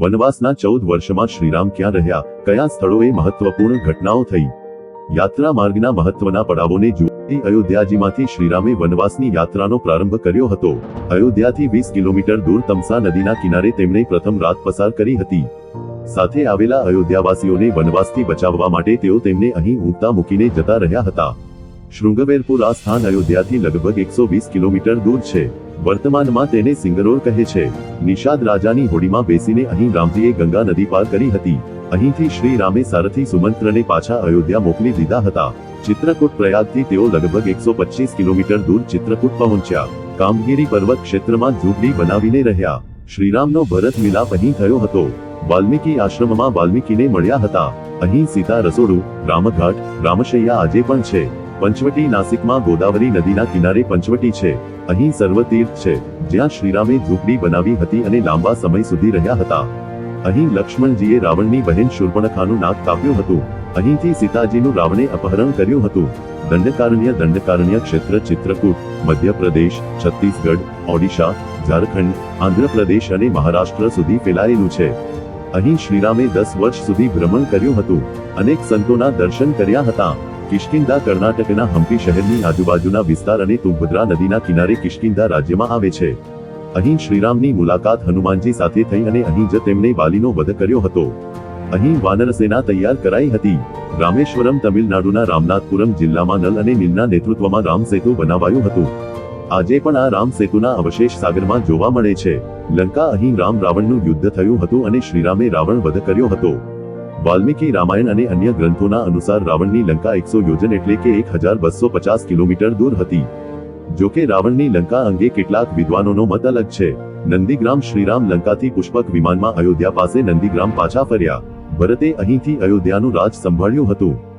વનવાસના ચૌદ વર્ષમાં શ્રીરામ ક્યાં રહ્યા, કયા સ્થળોએ મહત્વપૂર્ણ ઘટનાઓ થઈ? યાત્રા માર્ગના મહત્વના પડાવોને જોઈ અયોધ્યાજીમાંથી શ્રીરામે વનવાસની યાત્રાનો પ્રારંભ કર્યો હતો. અયોધ્યાથી વીસ કિલોમીટર દૂર તમસા નદીના કિનારે તેમણે પ્રથમ રાત પસાર કરી હતી. સાથે આવેલા અયોધ્યાવાસીઓને વનવાસથી બચાવવા માટે તેઓ તેમને અહીં ઊંઘતા મૂકીને જતા રહ્યા હતા. શૃંગવેરપુર આ સ્થાન અયોધ્યાથી લગભગ એકસો વીસ કિલોમીટર દૂર છે. વર્તમાનમાં તેને સિંગરોર કહે છે. નિષાદ રાજાની હોડીમાં બેસીને અહીં રામજીએ ગંગા નદી પાર કરી હતી. અહીંથી શ્રી રામે સારથી સુમંત્રને પાછા અયોધ્યા મોકલી દીધા હતા. ચિત્રકૂટ પ્રયાગથી તેઓ લગભગ એકસો પચીસ કિલોમીટર દૂર ચિત્રકૂટ પહોંચ્યા. કામગીરી પર્વત ક્ષેત્રમાં ઝૂંપડી બનાવીને રહ્યા. શ્રીરામનો ભરત મિલાપ અહીં થયો હતો. વાલ્મીકી આશ્રમમાં વાલ્મીકીને મળ્યા હતા. અહીં સીતા રસોડું, રામઘાટ, રામશૈયા આજે પણ છે. પંચવટી નાસિકમાં ગોદાવરી નદીના કિનારે પંચવટી છે. અહીં સર્વતીર્થ છે. જ્યાં શ્રીરામે ઝૂંપડી બનાવી હતી અને લાંબા સમય સુધી રહ્યા હતા. અહીં લક્ષ્મણજીએ રાવણની બહેન શૂર્પણખાનું નાક કાપ્યું હતું. અહીંથી સીતાજીનું રાવણે અપહરણ કર્યું હતું. દંડકારણ્ય દંડકારણ્ય ક્ષેત્ર ચિત્રકૂટ, મધ્યપ્રદેશ, છત્તીસગઢ, ઓડિશા, ઝારખંડ, આંધ્રપ્રદેશ અને મહારાષ્ટ્ર સુધી ફેલાયેલું છે. અહીં શ્રીરામે દસ વર્ષ સુધી ભ્રમણ કર્યું હતું. અનેક સંતોના દર્શન કર્યા હતા. કિષ્કિંધા કર્ણાટકના હમ્પી શહેરની આજુબાજુના વિસ્તાર અને તુંગભદ્રા નદીના કિનારે કિષ્કિંધા રાજ્યમાં આવે છે. અહીં શ્રીરામની મુલાકાત હનુમાનજી સાથે થઈ અને અહીં જ તેમણે બાલીનો વધ કર્યો હતો. અહીં વાનરસેના તૈયાર કરાઈ હતી. રામેશ્વરમ તમિલનાડુના રામનાથપુરમ જિલ્લામાં નલ અને નીલના નેતૃત્વમાં રામ સેતુ બનાવાયું હતું. આજે પણ આ રામ સેતુના અવશેષ સાગરમાં જોવા મળે છે. લંકા અહીં રામ રાવણનું યુદ્ધ થયું હતું અને શ્રીરામે રાવણ વધ કર્યો હતો. વાલ્મીકી રામાયણ અને અન્ય ગ્રંથોના અનુસાર રાવણની લંકા એકસો યોજન એટલે કે એક હજાર બસો પચાસ કિલોમીટર દૂર હતી. જો કે રાવણની લંકા અંગે કેટલાક વિદ્વાનોનો મત અલગ છે. નંદીગ્રામ શ્રીરામ લંકાથી પુષ્પક વિમાનમાં અયોધ્યા પાસે નંદીગ્રામ પાછા ફર્યા. ભરતે અહીંથી અયોધ્યાનું રાજ સંભાળ્યું હતું.